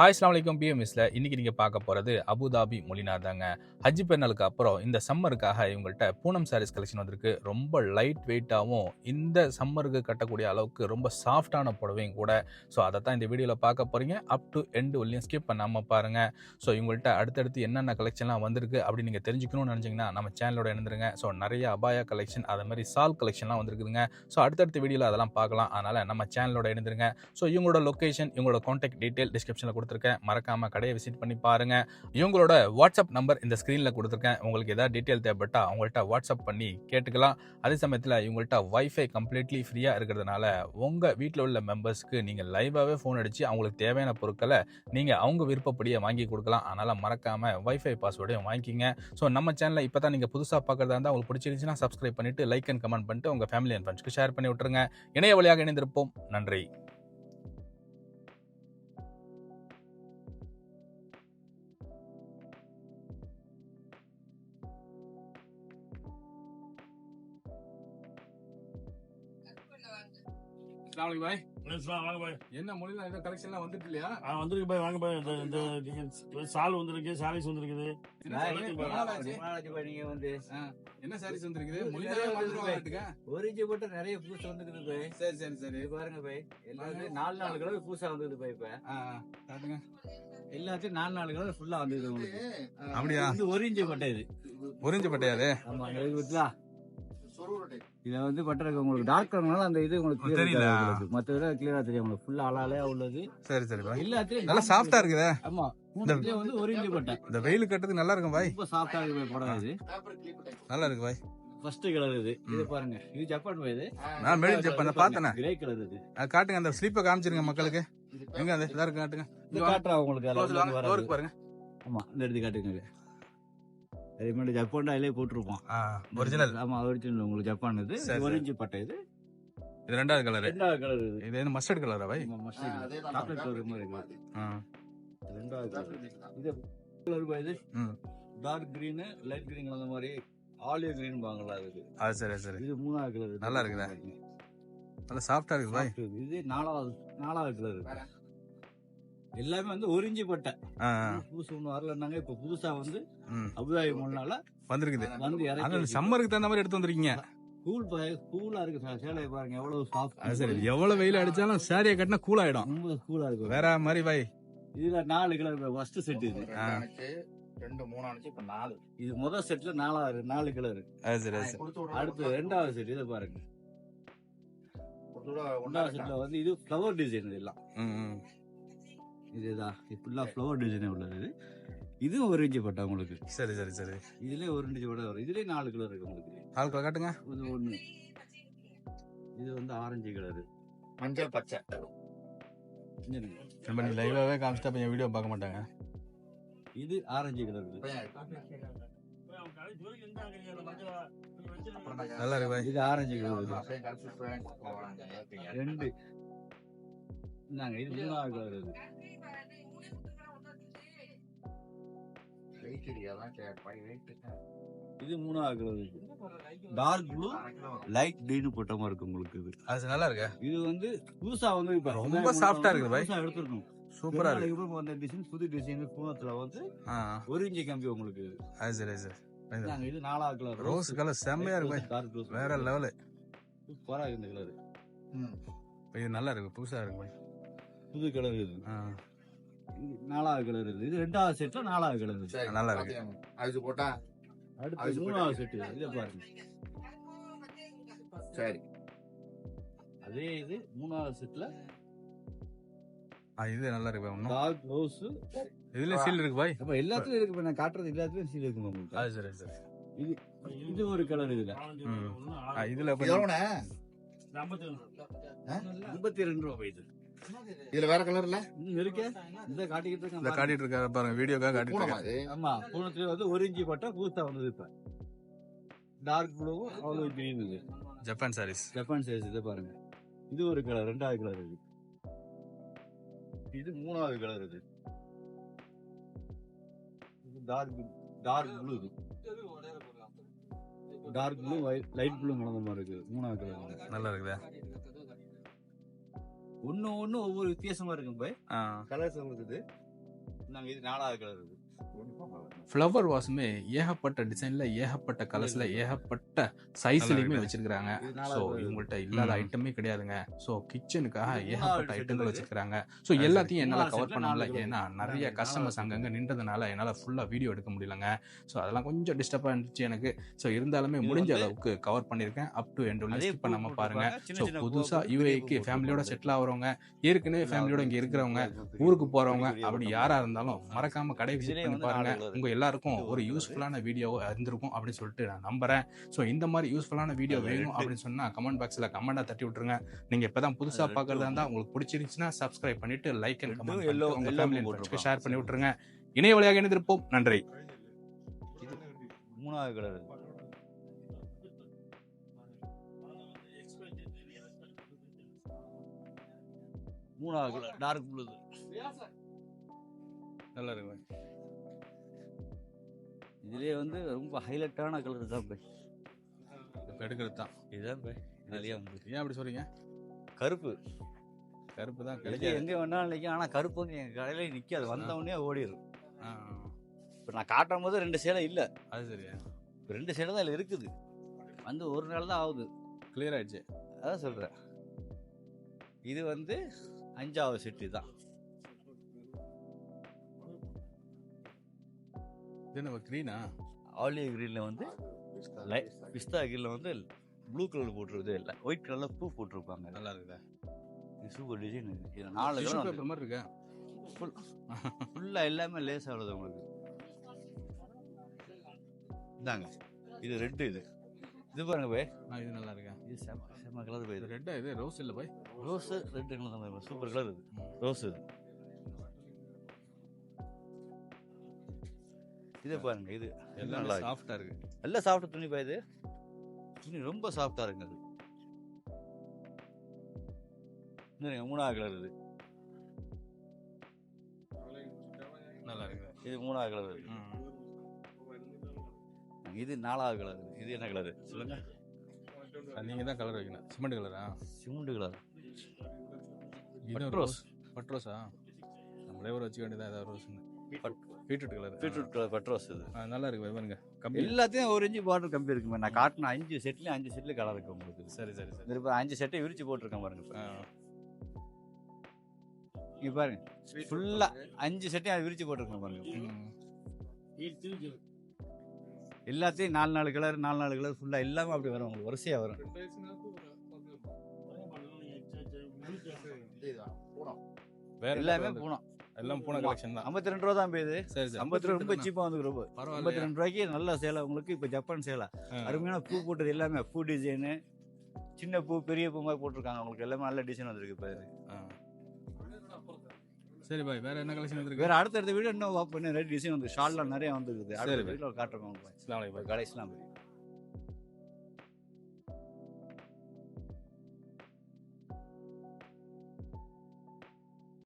Hi அஸ்லாம் வலைக்கம் பிஎம்எஸ்ல இன்றைக்கி நீங்கள் பார்க்க போகிறது அபுதாபி மொழினார் தாங்க ஹஜ் பெருநாளுக்கு அப்புறம் இந்த சம்மருக்காக இவங்கள்ட்ட பூனம் சாரீஸ் கலெக்ஷன் வந்திருக்கு. ரொம்ப லைட் வெயிட்டாகவும் இந்த சம்மருக்கு கட்டக்கூடிய அளவுக்கு ரொம்ப சாஃப்டான புடவையும் கூட. ஸோ அதை தான் இந்த வீடியோவில் பார்க்க போகிறீங்க அப் டு எண்டு வழியும் ஸ்கிப் பண்ணாமல் பாருங்கள் ஸோ இவங்கள்ட்ட அடுத்தடுத்து என்னென்ன கலெக்ஷன்லாம் வந்திருக்கு அப்படி நீங்கள் தெரிஞ்சுக்கணும்னு நினச்சிங்கன்னா நம்ம சேனலோட இணைந்துருங்க. ஸோ நிறைய அபாயா கலெக்ஷன் அதே மாதிரி சால் கலெக்ஷன்லாம் வந்திருக்குதுங்க. ஸோ அடுத்தடுத்த வீடியோவில் அதெல்லாம் பார்க்கலாம். அதனால் நம்ம சேனலோட இணைந்துருங்க. ஸோ இவங்களோட லொகேஷன் இவங்களோட காண்டாக்ட் டீட்டெயில் டிஸ்கிரிப்ஷனில் கொடுத்துருக்கேன். மறக்காமல் கடையை விசிட் பண்ணி பாருங்க. இவங்களோட வாட்ஸ்அப் நம்பர் இந்த ஸ்க்ரீனில் கொடுத்துருக்கேன். உங்களுக்கு ஏதாவது டீட்டெயில் தேவைப்பட்டால் அவங்கள்ட்ட வாட்ஸ்அப் பண்ணி கேட்டுக்கலாம். அதே சமயத்தில் இவங்கள்ட்ட வைஃபை கம்ப்ளீட்லி ஃப்ரீயாக இருக்கிறதுனால உங்கள் வீட்டில் உள்ள மெம்பர்ஸ்க்கு நீங்கள் லைவாகவே ஃபோன் அடித்து அவங்களுக்கு தேவையான பொருட்களை நீங்கள் அவங்க விருப்பப்படியே வாங்கி கொடுக்கலாம். அதனால் மறக்காமல் வைஃபை பாஸ்வேர்டையும் வாங்கிக்கிங்க. ஸோ நம்ம சேனலை இப்போ தான் நீங்கள் புதுசாக பார்க்குறதா இருந்தால் உங்களுக்கு பிடிச்சிருந்துச்சுன்னா சப்ஸ்கிரைப் பண்ணிட்டு லைக் அண்ட் கமெண்ட் பண்ணிட்டு உங்கள் ஃபேமிலி அண்ட் ஃப்ரெண்ட்ஸ்க்கு ஷேர் பண்ணி விட்டுருங்க. இணைய வழியாக இணைந்திருப்போம். நன்றி. அஸ்லாம் பாய் வாங்க பாய். என்ன மொழியில் ஏதோ கலெக்ஷன்லாம் வந்துட்டு இல்லையா? ஆ, வந்திருக்கு பாய், வாங்க பாய். இந்த- இந்த சால் வந்திருக்கு, சாரீஸ் வந்திருக்குது. நீங்க வந்து. என்ன சாரீஸ் வந்திருக்குது? மொழியிலே நிறைய வந்துட்டு வந்துருக்கு. வாங்கிட்டுங்க. ஒரு இன்ச்சு போட்டு நிறைய பூசா வந்துருக்குது பாய் சரி சரி சரி. பாருங்க பாய் எல்லாத்தையும் நாலு நாலு கலர் பூசா வந்தது பாய் இப்ப. காட்டுங்க. எல்லாத்தையும் நாலு நாலு கலர் ஃபுல்லா வந்தது உங்களுக்கு. அப்படியா? இது ஒரு இன்ச்சு பட்டை இது. உறிஞ்சு பட்டையாது ஆமா இது வந்து பட்டிருக்கு உங்களுக்கு டார்க் கலர்னால அந்த இது உங்களுக்கு தெரியல. உங்களுக்கு மத்ததுல கிளியரா தெரியும் உங்களுக்கு ஃபுல்லா அலாலையா உள்ளது. சரி சரி பாய் எல்லாத்தையும் நல்லா சாஃப்டா இருக்குதே. ஆமா. மூணுலயும் வந்து ஒரு பட்டை. இந்த வெயில் கட்டுறதுக்கு நல்லா இருக்கும் பாய் ரொம்ப சாஃப்டா இருக்கு பாய் படம் இது நல்லா இருக்கு பாய் ஃபர்ஸ்ட் கலர் இது இது பாருங்க. இது ஜப்பான் இது. நான் மேடம் ஜப்பான் பார்த்தேனே. கிரே கலர் இது அது காட்டுங்க அந்த ஸ்லீப்பை காமிச்சிருங்க மக்களுக்கு. எங்க அந்த இருக்கு காட்டுங்க. இது காட்டுறா உங்களுக்கு பாருங்க. ஆமா இந்த எடுத்து காட்டுங்க. அதே மாதிரி ஜப்பான் அதிலே போட்டிருப்போம். ஒரிஜினல் ஆமா ஒரிஜினல் உங்களுக்கு ஜப்பான் இது. ஒரிஞ்சு பட்டை இது. இது ரெண்டாவது கலர் ரெண்டாவது கலர் இது. இது என்ன மஸ்டர்ட் கலரா பாய்? சாக்லேட் கலர் மாதிரி. இருக்கு ஆ. ரெண்டாவது colour. இது கலர் பா இது. டார்க் கிரீன் லைட் கிரீன் அந்த மாதிரி ஆலிவ் கிரீன் வாங்கலாம் அதுக்கு. அது சரி சரி. இது மூணாவது கலர் நல்லா இருக்குதே. நல்லா சாஃப்டா இருக்கு பாய். இது. நாலாவது நாலாவது கலர் எல்லாமே வந்து ஒரிஞ்சு பட்டை. புதுசு ஒண்ணு வரலன்னாங்க. இப்ப புதுசா வந்து. அபுதாபி முன்னால வந்திருக்குது. வந்து சம்மருக்கு தகுந்த மாதிரி எடுத்து வந்திருக்கீங்க. கூல் கூலா இருக்கு சார். சேலை பாருங்க எவ்வளவு அது சரி. சாஃப்ட் எவ்வளவு வெயில் அடிச்சாலும் சாரியை கட்டினா கூல் ஆயிடும். ரொம்ப கூலா இருக்கு. வேற மாதிரி பாய் இதுல நாலு கலர் ஃபர்ஸ்ட் செட் இது. ரெண்டு மூணு அனுச்சு இப்ப நாலு. இது முதல் செட்ல நாலாவது நாலு கலர். அடுத்து ரெண்டாவது செட் இதை பாருங்க. இருக்கா? செட்ல வந்து இது ஃப்ளவர் டிசைன் இதெல்லாம். இதுதான் ஃபுல்லா ஃப்ளவர் டிசைன் உள்ளது இது. இதுவும் ஒரு இன்ச்சு பட்டா உங்களுக்கு. சரி சரி சரி. இதுலயே ஒரு இன்ச்சு பட்டா வரும். இதுலயே நாலு கலர் இருக்கு உங்களுக்கு. ஆட்களை காட்டுங்க. இது ஒண்ணு. இது வந்து ஆரஞ்சு கலர் மஞ்சள் பச்சை. நம்ம நீ லைவாவே காமிச்சிட்டா என் வீடியோ பார்க்க மாட்டாங்க. இது ஆரஞ்சு கலர் நல்லா இருக்கு இது ஆரஞ்சு கலர். ரெண்டு. இந்தாங்க இது மூணாவது கலர் இது இருக்கா? மூணாவது colour dark blue. Light green போட்ட மாதிரி இருக்கு உங்களுக்கு இது. அது நல்லா இருக்கு? இது வந்து புதுசா வந்து இப்ப ரொம்ப இருக்குது பாய். புதுசா எடுத்துருக்கோம் சூப்பரா இருக்கு. இப்போ வந்த டிசைன் புது டிசைன் பூனத்துல வந்து ஒரு இன்ச்சு கம்பி உங்களுக்கு அது சரி சரி. நாங்க இது நாலாவது கலர் ரோஸ் கலர் செம்மையா இருக்கு டார்க் ரோஸ் வேற லெவலு சூப்பரா இருக்கு இந்த கலர் ம். இது நல்லா இருக்கு புதுசா இருக்கு பாய். புது கலர் இது. ஆ, இது நாலாவது கலர் இது இது ரெண்டாவது செட்ல நாலாவது கலர் இது சரி, நல்லா இருக்கு. அது போட்டா அடுத்து அது மூணாவது செட் இதை பாருங்க. சரி. அதே இது மூணாவது செட்ல ஆ, இது நல்லா இருக்கு பாய் இன்னும். டார்க் ரோஸ் இதுல சீல் இருக்கு பாய். அப்ப எல்லாத்துலயும் இருக்கு நான் காட்டுறது எல்லாத்துலயும் சீல் இருக்கு உங்களுக்கு. அது சரி சரி. இது ஒரு கலர் இதுல. இதுல இது எவ்வளவுண்ணே? ஐம்பத்தி ரெண்டு ரூபா போயிடுது இதுல வேற கலர் இல்ல? இன்னும் இருக்கு. இந்த காட்டிக்கிட்டு இந்த இருக்கேன் காட்டிட்டு இருக்காரு பாருங்க வீடியோக்காக காட்டிட்டு இருக்காரு. இது ஆமா பூனத்துல வந்து ஒரு பட்டா புதுசா வந்தது இப்ப. டார்க் ப்ளூவும் அவ்வளவு கிரீன் இது. ஜப்பான் சாரீஸ் ஜப்பான் சைஸ் இதை பாருங்க. இது ஒரு கலர் ரெண்டாவது கலர் இது. இது மூணாவது கலர் இது. இது டார்க் டார்க் ப்ளூ இது. டார்க் ப்ளூ லைட் ப்ளூ கலந்த மாதிரி இருக்கு மூணாவது கலர் நல்லா இருக்குதா. ஒண்ணு ஒண்ணு ஒவ்வொரு வித்தியாசமா இருக்கும் பாய். கலர்ஸ் இருக்குது நாங்க இது நாலாவது கலர் இது. ஃப்ளவர் வாஸுமே ஏகப்பட்ட டிசைன்ல ஏகப்பட்ட கலர்ஸ்ல ஏகப்பட்ட சைஸ்லயுமே இது ஸோ இவங்கள்ட்ட இல்லாத. ஐட்டமே கிடையாதுங்க ஸோ கிச்சனுக்காக ஏகப்பட்ட ஐட்டங்கள் இது. வச்சிருக்காங்க ஸோ. எல்லாத்தையும் என்னால் கவர் பண்ண முடியல. ஏன்னா நிறைய கஸ்டமர்ஸ். அங்கங்கே நின்றதுனால என்னால் ஃபுல்லாக வீடியோ எடுக்க முடியலங்க ஸோ அதெல்லாம் கொஞ்சம் டிஸ்டர்பாக இருந்துச்சு எனக்கு ஸோ இருந்தாலுமே முடிஞ்ச அளவுக்கு கவர் பண்ணியிருக்கேன் அப் டு எண்ட் ஸ்கிப் பண்ணாமல் பூ பாருங்க போட்டிருப்பாங்க. சின்ன ஸோ புதுசாக யூஏக்கு ஃபேமிலியோட. செட்டில் ஆகிறவங்க ஏற்கனவே ஃபேமிலியோட இங்கே இருக்கிறவங்க ஊருக்கு போறவங்க அப்படி யாரா இருந்தாலும் மறக்காம கடை விசிட் பண்ணி பாருங்க. உங்க எல்லாருக்கும் ஒரு. யூஸ்ஃபுல்லான வீடியோ இருந்திருக்கும் அப்படின்னு சொல்லிட்டு நான் நம்புறேன். ஸோ இந்த மாதிரி யூஸ்ஃபுல்லான வீடியோ வேணும். அப்படின்னு சொன்னா கமெண்ட் பாக்ஸ்ல கமெண்டா தட்டி விட்டுருங்க. நீங்க இப்பதான் புதுசா பாக்குறதா இருந்தா உங்களுக்கு பிடிச்சிருந்துச்சுன்னா சப்ஸ்கிரைப் பண்ணிட்டு லைக் அண்ட் கமெண்ட். ஷேர் பண்ணி விட்டுருங்க. இணைய வழியாக இணைந்திருப்போம். நன்றி. மூணாவது கலர். மூணாவது கலர். டார்க் ப்ளூ நல்லா இருக்கு. இதுலயே வந்து ரொம்ப ஹைலைட்டான கலர் தான் போய் இப்போ எடுக்கிறது தான். இதுதான் போய் இதுலயே வந்து. ஏன் அப்படி சொல்றீங்க? கருப்பு. கருப்பு தான் இது கிடைக்காது. எங்க வேணாலும் நிற்கும் ஆனா கருப்பு வந்து எங்க கடையில நிக்காது. வந்த உடனே ஓடிடும் இப்போ நான் காட்டும் போது ரெண்டு சேலை இல்ல. அது சரியா? இப்ப ரெண்டு சேலை தான் இதுல இருக்குது. வந்து ஒரு நாள் தான் ஆகுது. கிளியர் ஆயிடுச்சு. அதான் சொல்றேன். இது வந்து அஞ்சாவது செட்டு தான். நம்ம க்ரீனா ஆலிவ் கிரீன்ல வந்து பிஸ்தா கிரீன்ல வந்து ப்ளூ கலர் போட்டிருக்குது. இல்லை ஒயிட் கலர்ல பூ போட்டிருப்பாங்க. நல்லா இருக்குதா இது சூப்பர் டிசைன் இது. நாலு பேப்பர் மாதிரி இருக்கா? ஃபுல்லா எல்லாமே லேஸ் ஆகுது உங்களுக்கு. இந்தாங்க. இது ரெட்டு இது. இது பாருங்க போய் ஆ, இது நல்லா இருக்கா இது செம செம கலர் போய் இது. ரெட்டா இது? ரோஸ் இல்லை போய் ரோஸ் ரெட் கலர் தான் சூப்பர் கலர் இது. ரோஸ் இது. இது பாருங்க இது. எல்லாமே நல்லா இருக்கு. சாஃப்டா இருக்கு. நல்ல சாஃப்ட் துணி பா இது. துணி ரொம்ப சாஃப்டா இருக்கு அது மூணாவது கலர் இது. நல்லா இருக்கு. இது மூணாவது கலர் ம். இது நாலாவது கலர் இது. என்ன கலர் சொல்லுங்க. நீங்க தான் கலர் வைக்கணும். சிமெண்ட் கலரா சிமெண்ட் கலர் இது பட் ரோஸ் பட்ரோஸா? நம்மளே ஒரு வச்சுக்க வேண்டியதா ஏதாவது ரோஸ்னு பீட்ரூட் கலர் பீட்ரூட் கலர் பட்ரோஸ் இது. நல்லா இருக்கு பாருங்க. கம்பி எல்லாத்தையும் ஒரு இன்ச்சு பார்டர் கம்பி இருக்குமே. நான் காட்டின அஞ்சு செட்லயும் அஞ்சு செட்ல கலர் இருக்கு உங்களுக்கு சரி சரி சரி. இப்ப அஞ்சு செட்டை விரிச்சு போட்டிருக்கேன் பாருங்க. இங்க பாருங்க. ஃபுல்லா அஞ்சு செட்டையும் அது விரிச்சு போட்டிருக்கேன் பாருங்க. எல்லாத்தையும் நாலு நாலு கலர் நாலு நாலு கலர் ஃபுல்லா எல்லாமே அப்படி வரும் உங்களுக்கு. வரிசையா வரும். எல்லாமே பூனம். எல்லாம் பூனை கலெக்ஷன் தான். ஐம்பத்தி ரெண்டு ரூபா தான் போகுது சரி ஐம்பத்தி ரெண்டு ரொம்ப சீப்பா வந்து ரொம்ப ஐம்பத்தி ரெண்டு ரூபாய்க்கு நல்ல சேலை உங்களுக்கு. இப்போ ஜப்பான் சேலை. அருமையான பூ போட்டது எல்லாமே. பூ டிசைனு சின்ன பூ பெரிய பூ மாதிரி போட்டிருக்காங்க. உங்களுக்கு எல்லாமே நல்ல டிசைன் வந்திருக்கு இப்போ. சரி பாய் வேற என்ன கலெக்ஷன் இருக்கு வேற அடுத்தடுத்த வீடியோ இன்னும் வாப் பண்ணி நிறைய டிசைன் வந்து ஷார்ட்லாம் நிறைய வந்துருக்குது. அடுத்த பை. வீடியோ காட்டுறோம் அலைக்கும். கடைசிலாம் போய்.